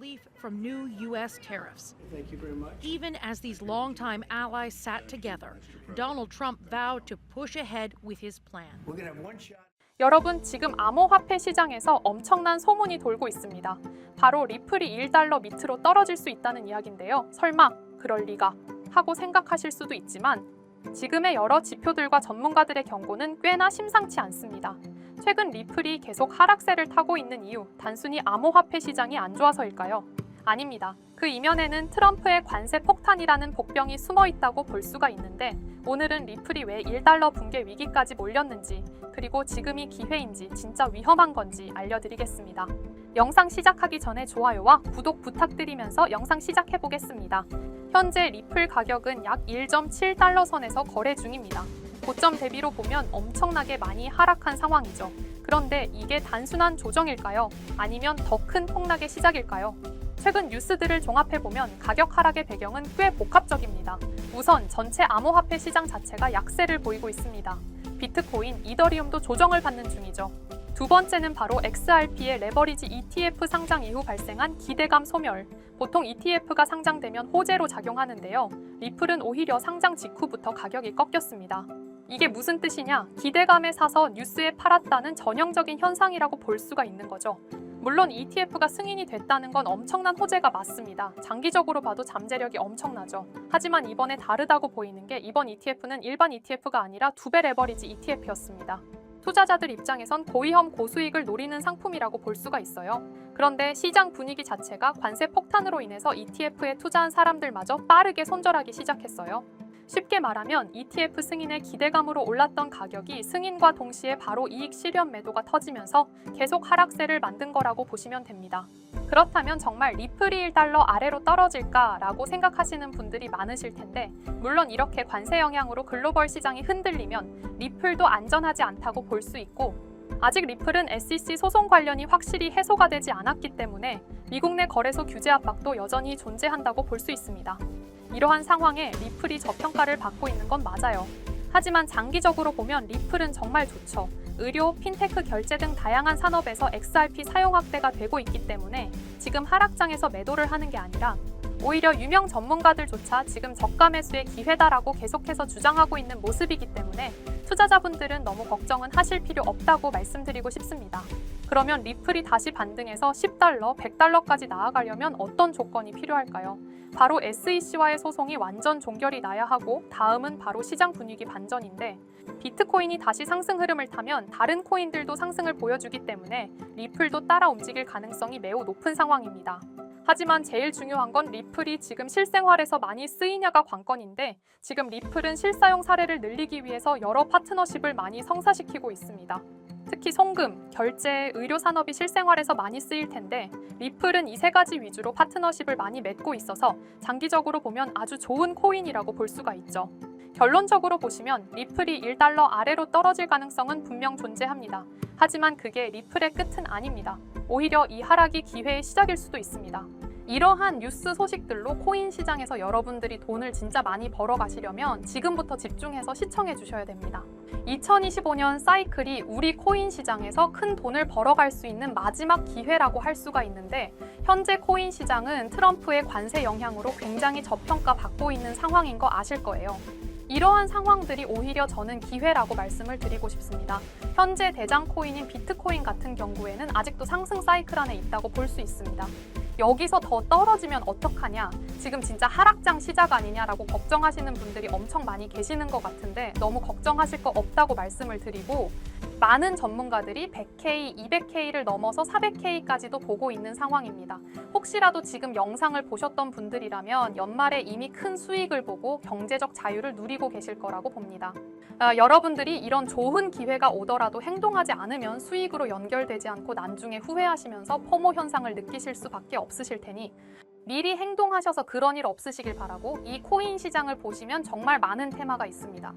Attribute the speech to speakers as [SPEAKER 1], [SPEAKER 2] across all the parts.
[SPEAKER 1] relief from new U.S. tariffs.
[SPEAKER 2] Thank you very much.
[SPEAKER 1] Even as these longtime allies sat together, Donald Trump vowed to push ahead with his plan.
[SPEAKER 2] We're going to have one shot.
[SPEAKER 3] 여러분 지금 암호화폐 시장에서 엄청난 소문이 돌고 있습니다. 바로 리플이 1달러 밑으로 떨어질 수 있다는 이야기인데요. 설마 그럴 리가 하고 생각하실 수도 있지만 지금의 여러 지표들과 전문가들의 경고는 꽤나 심상치 않습니다. 최근 리플이 계속 하락세를 타고 있는 이유 단순히 암호화폐 시장이 안 좋아서일까요? 아닙니다. 그 이면에는 트럼프의 관세 폭탄이라는 복병이 숨어 있다고 볼 수가 있는데 오늘은 리플이 왜 1달러 붕괴 위기까지 몰렸는지 그리고 지금이 기회인지 진짜 위험한 건지 알려드리겠습니다. 영상 시작하기 전에 좋아요와 구독 부탁드리면서 영상 시작해 보겠습니다. 현재 리플 가격은 약 1.7달러 선에서 거래 중입니다. 고점 대비로 보면 엄청나게 많이 하락한 상황이죠. 그런데 이게 단순한 조정일까요? 아니면 더 큰 폭락의 시작일까요? 최근 뉴스들을 종합해보면 가격 하락의 배경은 꽤 복합적입니다. 우선 전체 암호화폐 시장 자체가 약세를 보이고 있습니다. 비트코인, 이더리움도 조정을 받는 중이죠. 두 번째는 바로 XRP의 레버리지 ETF 상장 이후 발생한 기대감 소멸. 보통 ETF가 상장되면 호재로 작용하는데요. 리플은 오히려 상장 직후부터 가격이 꺾였습니다. 이게 무슨 뜻이냐? 기대감에 사서 뉴스에 팔았다는 전형적인 현상이라고 볼 수가 있는 거죠. 물론 ETF가 승인이 됐다는 건 엄청난 호재가 맞습니다. 장기적으로 봐도 잠재력이 엄청나죠. 하지만 이번에 다르다고 보이는 게 이번 ETF는 일반 ETF가 아니라 두 배 레버리지 ETF였습니다. 투자자들 입장에선 고위험 고수익을 노리는 상품이라고 볼 수가 있어요. 그런데 시장 분위기 자체가 관세 폭탄으로 인해서 ETF에 투자한 사람들마저 빠르게 손절하기 시작했어요. 쉽게 말하면 ETF 승인의 기대감으로 올랐던 가격이 승인과 동시에 바로 이익 실현 매도가 터지면서 계속 하락세를 만든 거라고 보시면 됩니다. 그렇다면 정말 리플이 1달러 아래로 떨어질까라고 생각하시는 분들이 많으실 텐데 물론 이렇게 관세 영향으로 글로벌 시장이 흔들리면 리플도 안전하지 않다고 볼 수 있고 아직 리플은 SEC 소송 관련이 확실히 해소가 되지 않았기 때문에 미국 내 거래소 규제 압박도 여전히 존재한다고 볼 수 있습니다. 이러한 상황에 리플이 저평가를 받고 있는 건 맞아요. 하지만 장기적으로 보면 리플은 정말 좋죠. 의료, 핀테크 결제 등 다양한 산업에서 XRP 사용 확대가 되고 있기 때문에 지금 하락장에서 매도를 하는 게 아니라 오히려 유명 전문가들조차 지금 저가 매수의 기회다라고 계속해서 주장하고 있는 모습이기 때문에 투자자분들은 너무 걱정은 하실 필요 없다고 말씀드리고 싶습니다. 그러면 리플이 다시 반등해서 10달러, 100달러까지 나아가려면 어떤 조건이 필요할까요? 바로 SEC와의 소송이 완전 종결이 나야 하고 다음은 바로 시장 분위기 반전인데 비트코인이 다시 상승 흐름을 타면 다른 코인들도 상승을 보여주기 때문에 리플도 따라 움직일 가능성이 매우 높은 상황입니다. 하지만 제일 중요한 건 리플이 지금 실생활에서 많이 쓰이냐가 관건인데 지금 리플은 실사용 사례를 늘리기 위해서 여러 파트너십을 많이 성사시키고 있습니다. 특히 송금, 결제, 의료 산업이 실생활에서 많이 쓰일 텐데 리플은 이 세 가지 위주로 파트너십을 많이 맺고 있어서 장기적으로 보면 아주 좋은 코인이라고 볼 수가 있죠. 결론적으로 보시면 리플이 1달러 아래로 떨어질 가능성은 분명 존재합니다. 하지만 그게 리플의 끝은 아닙니다. 오히려 이 하락이 기회의 시작일 수도 있습니다. 이러한 뉴스 소식들로 코인 시장에서 여러분들이 돈을 진짜 많이 벌어 가시려면 지금부터 집중해서 시청해 주셔야 됩니다. 2025년 사이클이 우리 코인 시장에서 큰 돈을 벌어갈 수 있는 마지막 기회라고 할 수가 있는데 현재 코인 시장은 트럼프의 관세 영향으로 굉장히 저평가 받고 있는 상황인 거 아실 거예요. 이러한 상황들이 오히려 저는 기회라고 말씀을 드리고 싶습니다. 현재 대장 코인인 비트코인 같은 경우에는 아직도 상승 사이클 안에 있다고 볼 수 있습니다. 여기서 더 떨어지면 어떡하냐? 지금 진짜 하락장 시작 아니냐라고 걱정하시는 분들이 엄청 많이 계시는 것 같은데 너무 걱정하실 거 없다고 말씀을 드리고 많은 전문가들이 100K, 200K를 넘어서 400K까지도 보고 있는 상황입니다. 혹시라도 지금 영상을 보셨던 분들이라면 연말에 이미 큰 수익을 보고 경제적 자유를 누리고 계실 거라고 봅니다. 아, 여러분들이 이런 좋은 기회가 오더라도 행동하지 않으면 수익으로 연결되지 않고 나중에 후회하시면서 포모 현상을 느끼실 수밖에 없으실 테니 미리 행동하셔서 그런 일 없으시길 바라고 이 코인 시장을 보시면 정말 많은 테마가 있습니다.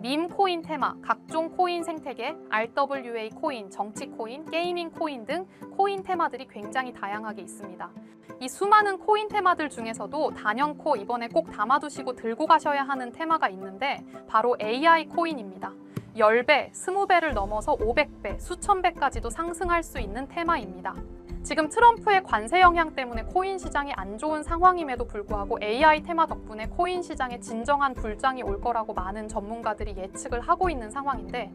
[SPEAKER 3] 밈 코인 테마, 각종 코인 생태계, RWA 코인, 정치 코인, 게이밍 코인 등 코인 테마들이 굉장히 다양하게 있습니다. 이 수많은 코인 테마들 중에서도 단연코 이번에 꼭 담아두시고 들고 가셔야 하는 테마가 있는데 바로 AI 코인입니다. 10배, 20배를 넘어서 500배, 수천 배까지도 상승할 수 있는 테마입니다. 지금 트럼프의 관세 영향 때문에 코인 시장이 안 좋은 상황임에도 불구하고 AI 테마 덕분에 코인 시장에 진정한 불장이 올 거라고 많은 전문가들이 예측을 하고 있는 상황인데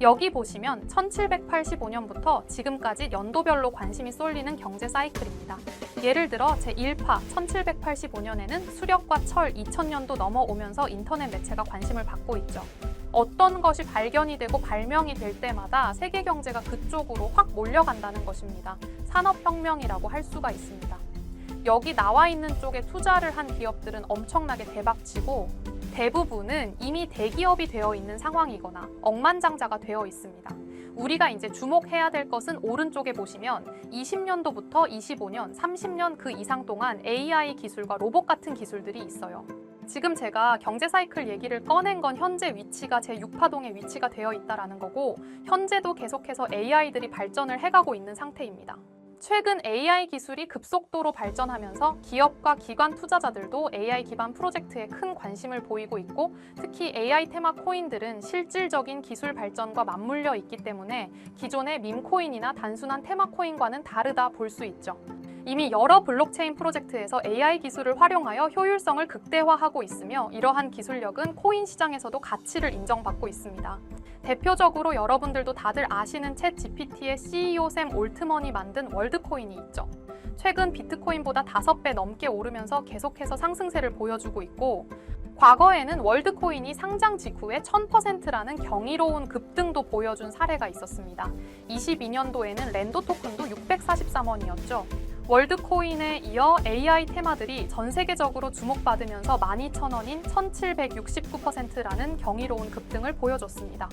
[SPEAKER 3] 여기 보시면 1785년부터 지금까지 연도별로 관심이 쏠리는 경제 사이클입니다. 예를 들어 제1파 1785년에는 수력과 철 2000년도 넘어오면서 인터넷 매체가 관심을 받고 있죠. 어떤 것이 발견이 되고 발명이 될 때마다 세계 경제가 그쪽으로 확 몰려간다는 것입니다. 산업혁명이라고 할 수가 있습니다. 여기 나와 있는 쪽에 투자를 한 기업들은 엄청나게 대박치고 대부분은 이미 대기업이 되어 있는 상황이거나 억만장자가 되어 있습니다. 우리가 이제 주목해야 될 것은 오른쪽에 보시면 20년도부터 25년, 30년 그 이상 동안 AI 기술과 로봇 같은 기술들이 있어요. 지금 제가 경제 사이클 얘기를 꺼낸 건 현재 위치가 제 6파동의 위치가 되어 있다라는 거고 현재도 계속해서 AI들이 발전을 해가고 있는 상태입니다. 최근 AI 기술이 급속도로 발전하면서 기업과 기관 투자자들도 AI 기반 프로젝트에 큰 관심을 보이고 있고 특히 AI 테마 코인들은 실질적인 기술 발전과 맞물려 있기 때문에 기존의 밈코인이나 단순한 테마 코인과는 다르다 볼 수 있죠. 이미 여러 블록체인 프로젝트에서 AI 기술을 활용하여 효율성을 극대화하고 있으며 이러한 기술력은 코인 시장에서도 가치를 인정받고 있습니다. 대표적으로 여러분들도 다들 아시는 챗 GPT의 CEO 샘 올트먼이 만든 월드코인이 있죠. 최근 비트코인보다 5배 넘게 오르면서 계속해서 상승세를 보여주고 있고 과거에는 월드코인이 상장 직후에 1000%라는 경이로운 급등도 보여준 사례가 있었습니다. 22년도에는 랜도 토큰도 643원이었죠. 월드코인에 이어 AI 테마들이 전 세계적으로 주목받으면서 12,000원인 1769%라는 경이로운 급등을 보여줬습니다.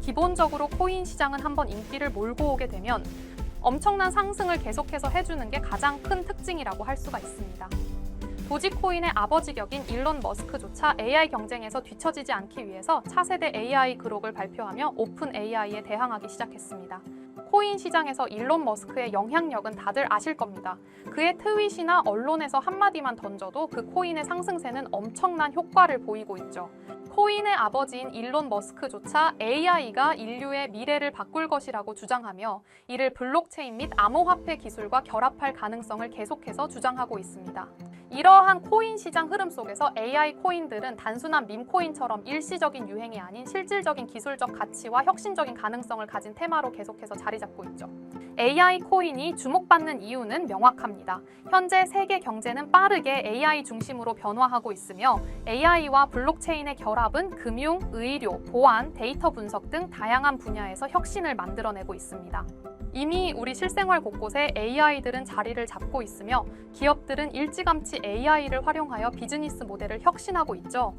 [SPEAKER 3] 기본적으로 코인 시장은 한번 인기를 몰고 오게 되면 엄청난 상승을 계속해서 해주는 게 가장 큰 특징이라고 할 수가 있습니다. 도지코인의 아버지 격인 일론 머스크조차 AI 경쟁에서 뒤처지지 않기 위해서 차세대 AI 그룹을 발표하며 오픈 AI에 대항하기 시작했습니다. 코인 시장에서 일론 머스크의 영향력은 다들 아실 겁니다. 그의 트윗이나 언론에서 한마디만 던져도 그 코인의 상승세는 엄청난 효과를 보이고 있죠. 코인의 아버지인 일론 머스크조차 AI가 인류의 미래를 바꿀 것이라고 주장하며 이를 블록체인 및 암호화폐 기술과 결합할 가능성을 계속해서 주장하고 있습니다. 이러한 코인 시장 흐름 속에서 AI 코인들은 단순한 밈코인처럼 일시적인 유행이 아닌 실질적인 기술적 가치와 혁신적인 가능성을 가진 테마로 계속해서 자리 잡고 있죠. AI 코인이 주목받는 이유는 명확합니다. 현재 세계 경제는 빠르게 AI 중심으로 변화하고 있으며 AI와 블록체인의 결합은 금융, 의료, 보안, 데이터 분석 등 다양한 분야에서 혁신을 만들어내고 있습니다. 이미 우리 실생활 곳곳에 AI들은 자리를 잡고 있으며 기업들은 일찌감치 AI를 활용하여 비즈니스 모델을 혁신하고 있죠.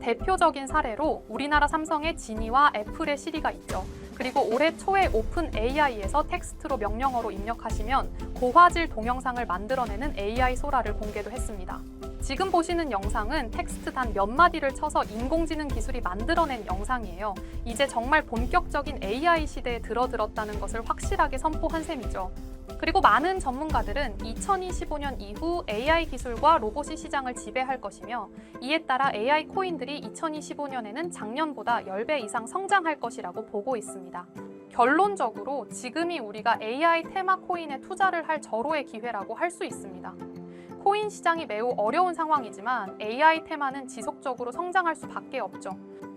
[SPEAKER 3] 대표적인 사례로 우리나라 삼성의 지니와 애플의 시리가 있죠. 그리고 올해 초에 오픈 AI에서 텍스트로 명령어로 입력하시면 고화질 동영상을 만들어내는 AI 소라를 공개도 했습니다. 지금 보시는 영상은 텍스트 단 몇 마디를 쳐서 인공지능 기술이 만들어낸 영상이에요. 이제 정말 본격적인 AI 시대에 들어들었다는 것을 확실하게 선포한 셈이죠. 그리고 많은 전문가들은 2025년 이후 AI 기술과 로봇이 시장을 지배할 것이며 이에 따라 AI 코인들이 2025년에는 작년보다 10배 이상 성장할 것이라고 보고 있습니다. 결론적으로 지금이 우리가 AI 테마 코인에 투자를 할 절호의 기회라고 할 수 있습니다. 코인 시장이 매우 어려운 상황이지만 AI 테마는 지속적으로 성장할 수밖에 없죠.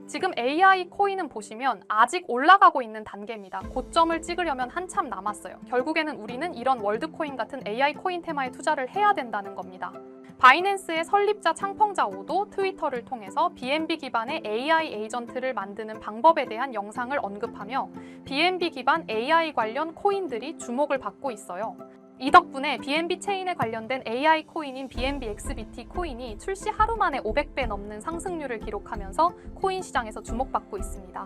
[SPEAKER 3] 지금 AI 코인은 보시면 아직 올라가고 있는 단계입니다. 고점을 찍으려면 한참 남았어요. 결국에는 우리는 이런 월드코인 같은 AI 코인 테마에 투자를 해야 된다는 겁니다. 바이낸스의 설립자 창펑자 오도 트위터를 통해서 BNB 기반의 AI 에이전트를 만드는 방법에 대한 영상을 언급하며 BNB 기반 AI 관련 코인들이 주목을 받고 있어요. 이 덕분에 BNB 체인에 관련된 AI 코인인 BNB XBT 코인이 출시 하루 만에 500배 넘는 상승률을 기록하면서 코인 시장에서 주목받고 있습니다.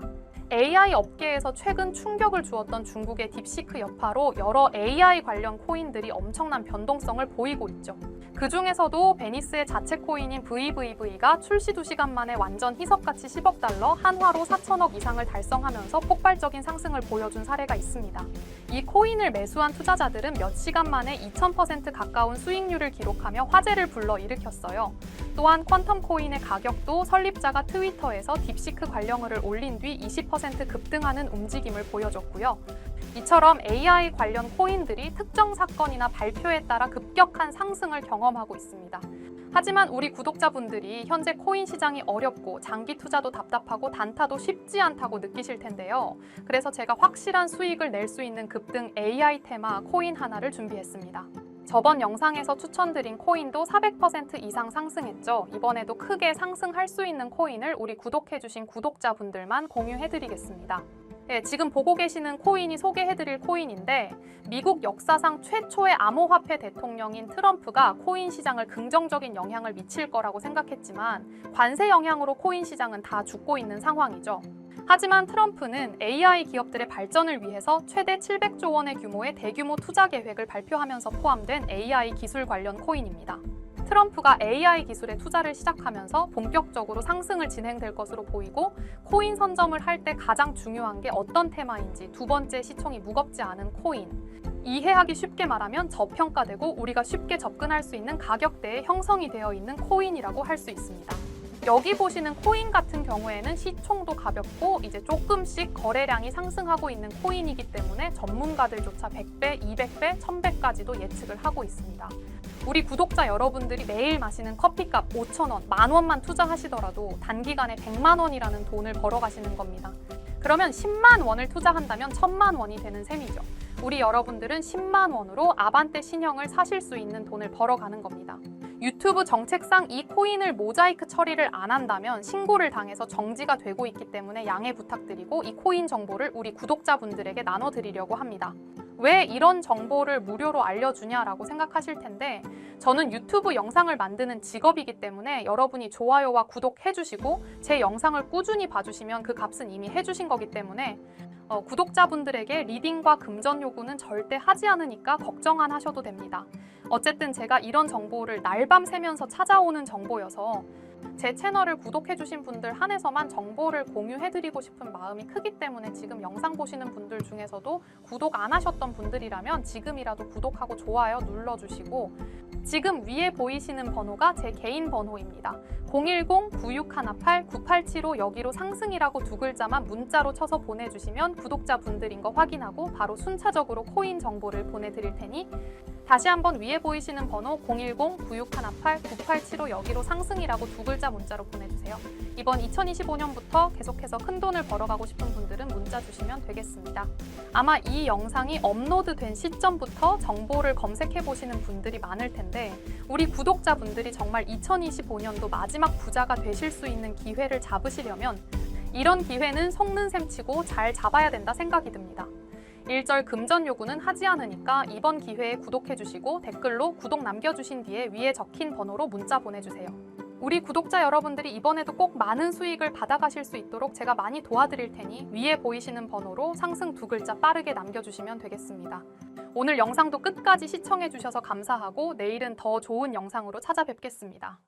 [SPEAKER 3] AI 업계에서 최근 충격을 주었던 중국의 딥시크 여파로 여러 AI 관련 코인들이 엄청난 변동성을 보이고 있죠. 그 중에서도 베니스의 자체 코인인 VVV가 출시 2시간 만에 완전 희석가치 10억 달러, 한화로 4천억 이상을 달성하면서 폭발적인 상승을 보여준 사례가 있습니다. 이 코인을 매수한 투자자들은 몇 시간 만에 2000% 가까운 수익률을 기록하며 화제를 불러 일으켰어요. 또한 퀀텀 코인의 가격도 설립자가 트위터에서 딥시크 관련어를 올린 뒤 20% 급등하는 움직임을 보여줬고요. 이처럼 AI 관련 코인들이 특정 사건이나 발표에 따라 급격한 상승을 경험하고 있습니다. 하지만 우리 구독자분들이 현재 코인 시장이 어렵고 장기 투자도 답답하고 단타도 쉽지 않다고 느끼실 텐데요. 그래서 제가 확실한 수익을 낼 수 있는 급등 AI 테마 코인 하나를 준비했습니다. 저번 영상에서 추천드린 코인도 400% 이상 상승했죠. 이번에도 크게 상승할 수 있는 코인을 우리 구독해주신 구독자분들만 공유해드리겠습니다. 네, 지금 보고 계시는 코인이 소개해드릴 코인인데 미국 역사상 최초의 암호화폐 대통령인 트럼프가 코인 시장을 긍정적인 영향을 미칠 거라고 생각했지만 관세 영향으로 코인 시장은 다 죽고 있는 상황이죠. 하지만 트럼프는 AI 기업들의 발전을 위해서 최대 700조 원의 규모의 대규모 투자 계획을 발표하면서 포함된 AI 기술 관련 코인입니다. 트럼프가 AI 기술에 투자를 시작하면서 본격적으로 상승을 진행될 것으로 보이고 코인 선점을 할 때 가장 중요한 게 어떤 테마인지 두 번째 시총이 무겁지 않은 코인. 이해하기 쉽게 말하면 저평가되고 우리가 쉽게 접근할 수 있는 가격대에 형성이 되어 있는 코인이라고 할 수 있습니다. 여기 보시는 코인 같은 경우에는 시총도 가볍고 이제 조금씩 거래량이 상승하고 있는 코인이기 때문에 전문가들조차 100배, 200배, 1000배까지도 예측을 하고 있습니다. 우리 구독자 여러분들이 매일 마시는 커피값 5,000원, 만 원만 투자하시더라도 단기간에 100만 원이라는 돈을 벌어가시는 겁니다. 그러면 10만 원을 투자한다면 1000만 원이 되는 셈이죠. 우리 여러분들은 10만 원으로 아반떼 신형을 사실 수 있는 돈을 벌어가는 겁니다. 유튜브 정책상 이 코인을 모자이크 처리를 안 한다면 신고를 당해서 정지가 되고 있기 때문에 양해 부탁드리고 이 코인 정보를 우리 구독자분들에게 나눠드리려고 합니다. 왜 이런 정보를 무료로 알려주냐라고 생각하실 텐데 저는 유튜브 영상을 만드는 직업이기 때문에 여러분이 좋아요와 구독해주시고 제 영상을 꾸준히 봐주시면 그 값은 이미 해주신 거기 때문에 어, 구독자분들에게 리딩과 금전 요구는 절대 하지 않으니까 걱정 안 하셔도 됩니다. 어쨌든 제가 이런 정보를 날밤 새면서 찾아오는 정보여서 제 채널을 구독해주신 분들 한해서만 정보를 공유해드리고 싶은 마음이 크기 때문에 지금 영상 보시는 분들 중에서도 구독 안 하셨던 분들이라면 지금이라도 구독하고 좋아요 눌러주시고 지금 위에 보이시는 번호가 제 개인 번호입니다. 010-9618-9875 여기로 상승이라고 두 글자만 문자로 쳐서 보내주시면 구독자분들인 거 확인하고 바로 순차적으로 코인 정보를 보내드릴 테니 다시 한번 위에 보이시는 번호 010-9618-9875 여기로 상승이라고 두 글자 문자로 보내주세요. 이번 2025년부터 계속해서 큰 돈을 벌어가고 싶은 분들은 문자 주시면 되겠습니다. 아마 이 영상이 업로드된 시점부터 정보를 검색해 보시는 분들이 많을 텐데 우리 구독자분들이 정말 2025년도 마지막 부자가 되실 수 있는 기회를 잡으시려면 이런 기회는 속는 셈 치고 잘 잡아야 된다 생각이 듭니다. 일절 금전 요구는 하지 않으니까 이번 기회에 구독해 주시고 댓글로 구독 남겨주신 뒤에 위에 적힌 번호로 문자 보내주세요. 우리 구독자 여러분들이 이번에도 꼭 많은 수익을 받아가실 수 있도록 제가 많이 도와드릴 테니 위에 보이시는 번호로 상승 두 글자 빠르게 남겨주시면 되겠습니다. 오늘 영상도 끝까지 시청해 주셔서 감사하고 내일은 더 좋은 영상으로 찾아뵙겠습니다.